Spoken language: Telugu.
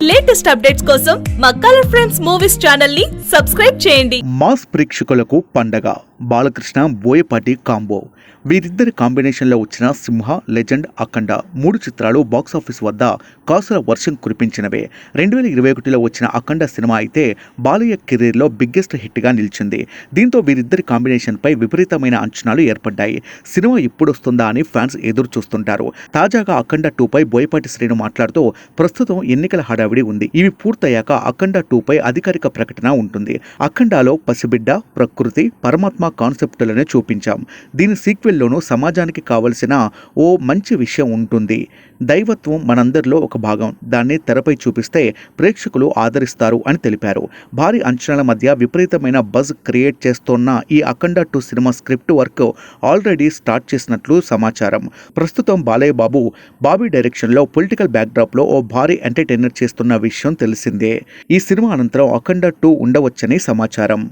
లేటెస్ట్ అప్డేట్స్ కోసం మా కలర్ ఫ్రెండ్స్ మూవీస్ ఛానల్ని సబ్స్క్రైబ్ చేయండి. మాస్ ప్రేక్షకులకు పండగ. బాలకృష్ణ బోయపాటి కాంబో. వీరిద్దరి కాంబినేషన్లో వచ్చిన సింహ లెజెండ్ అఖండ మూడు చిత్రాలు బాక్సాఫీస్ వద్ద కాసుల వర్షం కురిపించినవే. రెండు వేల ఇరవై ఒకటిలో వచ్చిన అఖండ సినిమా అయితే బాలయ్య కెరీర్లో బిగ్గెస్ట్ హిట్గా నిలిచింది. దీంతో వీరిద్దరి కాంబినేషన్పై విపరీతమైన అంచనాలు ఏర్పడ్డాయి. సినిమా ఎప్పుడొస్తుందా అని ఫ్యాన్స్ ఎదురు చూస్తుంటారు తాజాగా అఖండ టూపై బోయపాటి శ్రీను మాట్లాడుతూ ప్రస్తుతం ఎన్నికల హడావిడి ఉంది. ఇవి పూర్తయ్యాక అఖండ టూపై అధికారిక ప్రకటన ఉంటుంది. అఖండాలో పసిబిడ్డ ప్రకృతి పరమాత్మ కాన్సెప్టులను చూపించాం. దీని సీక్వెల్లోనూ సమాజానికి కావలసిన ఓ మంచి విషయం ఉంటుంది. దైవత్వం మనందరిలో ఒక భాగం. దాన్ని తెరపై చూపిస్తే ప్రేక్షకులు ఆదరిస్తారు అని తెలిపారు. భారీ అంచనాల మధ్య విపరీతమైన బజ్ క్రియేట్ చేస్తోన్న ఈ Akhanda two cinema script work already start చేసినట్లు సమాచారం. ప్రస్తుతం బాలయ్య బాబు బాబీ డైరెక్షన్లో పొలిటికల్ బ్యాక్డ్రాప్లో ఓ భారీ ఎంటర్టైనర్ చేస్తున్న విషయం తెలిసిందే. ఈ సినిమా అనంతరం అఖండ టూ ఉండవచ్చని సమాచారం.